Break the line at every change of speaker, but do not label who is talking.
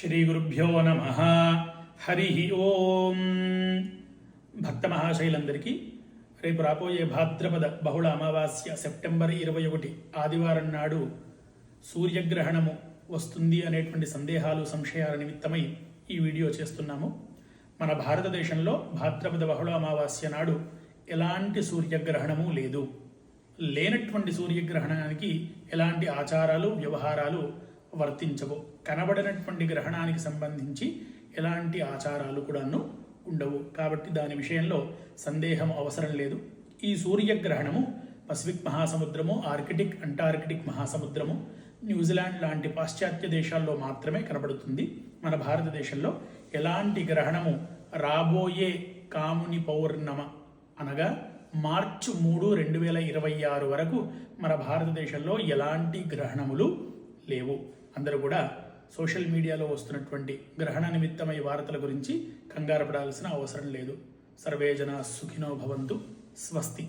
శ్రీగురుభ్యో నమ. హరి ఓం. భక్త మహాశైలందరికీ రేపు రాబోయే భాద్రపద బహుళ అమావాస్య సెప్టెంబర్ ఇరవై ఒకటి ఆదివారం నాడు సూర్యగ్రహణము వస్తుంది అనేటువంటి సందేహాలు సంశయాల నిమిత్తమై ఈ వీడియో చేస్తున్నాము. మన భారతదేశంలో భాద్రపద బహుళ అమావాస్య నాడు ఎలాంటి సూర్యగ్రహణము లేదు. లేనటువంటి సూర్యగ్రహణానికి ఎలాంటి ఆచారాలు వ్యవహారాలు వర్తించవు. కనబడినటువంటి గ్రహణానికి సంబంధించి ఎలాంటి ఆచారాలు కూడాను ఉండవు. కాబట్టి దాని విషయంలో సందేహం అవసరం లేదు. ఈ సూర్యగ్రహణము పసిఫిక్ మహాసముద్రము ఆర్కిటిక్ అంటార్కిటిక్ మహాసముద్రము న్యూజిలాండ్ లాంటి పాశ్చాత్య దేశాల్లో మాత్రమే కనబడుతుంది. మన భారతదేశంలో ఎలాంటి గ్రహణము రాబోయే కాముని పౌర్ణమ అనగా మార్చి మూడు రెండు వేల ఇరవై ఆరు వరకు మన భారతదేశంలో ఎలాంటి గ్రహణములు లేవు. అందరూ కూడా సోషల్ మీడియాలో వస్తున్నటువంటి గ్రహణ నిమిత్తమై వార్తల గురించి కంగారు పడాల్సిన అవసరం లేదు. సర్వేజన సుఖినో భవంతు. స్వస్తి.